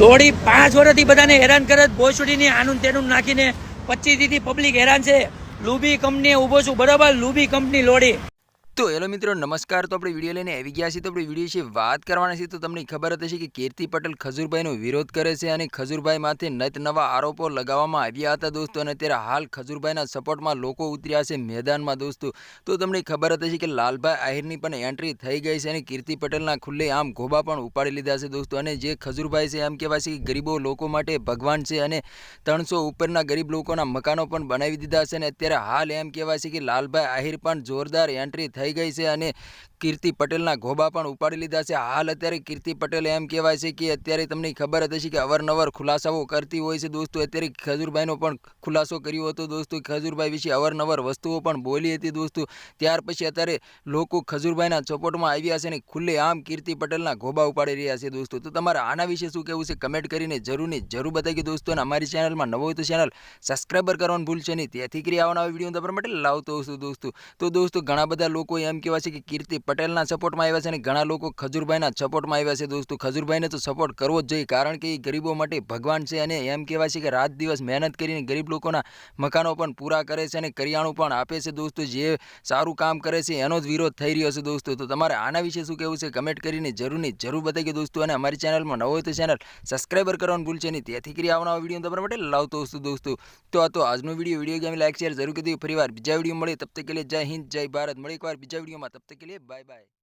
લોડી પાંચ વર્ષથી બધાને હેરાન કરે, ભોસડીની આનું તેનું નાખીને પચીસ દીથી પબ્લિક હેરાન છે. લુબી કંપનીએ ઊભો છું. બરાબર, લુબી કંપની લોડી. તો હેલો મિત્રો, નમસ્કાર. તો આપણે વીડિયો લઈને આવી ગયા છીએ. તો આપણે વીડિયો વિશે વાત કરવાના છે તો તમને ખબર હશે કે કીર્તિ પટેલ ખજૂરભાઈનો વિરોધ કરે છે અને ખજૂરભાઈ માથે નત નવા આરોપો લગાવવામાં આવ્યા હતા દોસ્તો. અને અત્યારે હાલ ખજૂરભાઈના સપોર્ટમાં લોકો ઉતર્યા છે મેદાનમાં દોસ્તો. તો તમને ખબર જ હશે કે લાલભાઈ આહિરની પણ એન્ટ્રી થઈ ગઈ છે અને કીર્તિ પટેલના ખુલ્લે આમ ગોબા પણ ઉપાડી લીધા છે દોસ્તો. અને જે ખજૂરભાઈ છે, એમ કહેવાય છે કે ગરીબો લોકો માટે ભગવાન છે અને ત્રણસો ઉપરના ગરીબ લોકોના મકાનો પણ બનાવી દીધા છે. અને અત્યારે હાલ એમ કહેવાય છે કે લાલભાઈ આહિર પણ જોરદાર એન્ટ્રી થઈ ગઈ છે અને કીર્તિ પટેલના ઘોબા પણ ઉપાડી લીધા છે. હાલ અત્યારે કીર્તિ પટેલ એમ કહેવાય છે કે અત્યારે તમને ખબર હશે કે અવારનવાર ખુલાસાઓ કરતી હોય છે દોસ્તો. અત્યારે ખજૂરભાઈનો પણ ખુલાસો કર્યો હતો દોસ્તો. ખજૂરભાઈ વિશે અવારનવાર વસ્તુઓ પણ બોલી હતી દોસ્તો. ત્યાર પછી અત્યારે લોકો ખજૂરભાઈના સપોર્ટમાં આવ્યા છે અને ખુલ્લે આમ કીર્તિ પટેલના ઘોબા ઉપાડી રહ્યા છે દોસ્તો. તો તમારે આના વિશે શું કહેવું છે કમેન્ટ કરીને જરૂર ને જરૂર બતાવી દોસ્તો. અને અમારી ચેનલમાં નવો તો ચેનલ સબસ્ક્રાઈબર કરવાનું ભૂલશે નહીં. તેથી કરી આવવાના વીડિયો તમારા માટે લાવતો હશું દોસ્તો. તો દોસ્તો ઘણા બધા લોકો એમ કહેવાય છે કે કીર્તિ પટેલના સપોર્ટમાં આવ્યા છે અને ઘણા લોકો ખજૂરભાઈના સપોર્ટમાં આવ્યા છે. દોસ્તો, ખજૂરભાઈને તો સપોર્ટ કરવો જ જોઈએ કારણ કે એ ગરીબો માટે ભગવાન છે અને એમ કહેવાય છે કે રાત દિવસ મહેનત કરીને ગરીબ લોકોના મકાનો પણ પૂરા કરે છે અને કરિયાણું પણ આપે છે. દોસ્તો, જે સારું કામ કરે છે એનો જ વિરોધ થઈ રહ્યો છે. દોસ્તો, તો તમારે આના વિશે શું કહેવું છે? કમેન્ટ કરીને જરૂરની જરૂર બતાવી દોસ્તો અને અમારી ચેનલમાં નવો હોય તો ચેનલ સબસ્ક્રાઈબર કરવાનું ભૂલશે નહીં. તેથી કરી આવનારા વીડિયો તમારા માટે લાવતો હશું દોસ્તો. તો આ તો આજનો video video game like share જરૂર કરી દીધું ફરી વાર બીજા વીડિયો મળે તબ તક કે લીએ જય હિન્દ, જય ભારત. મળે એકવાર બીજા વિડીયોમાં. તબ તક કે લીએ બાય બાય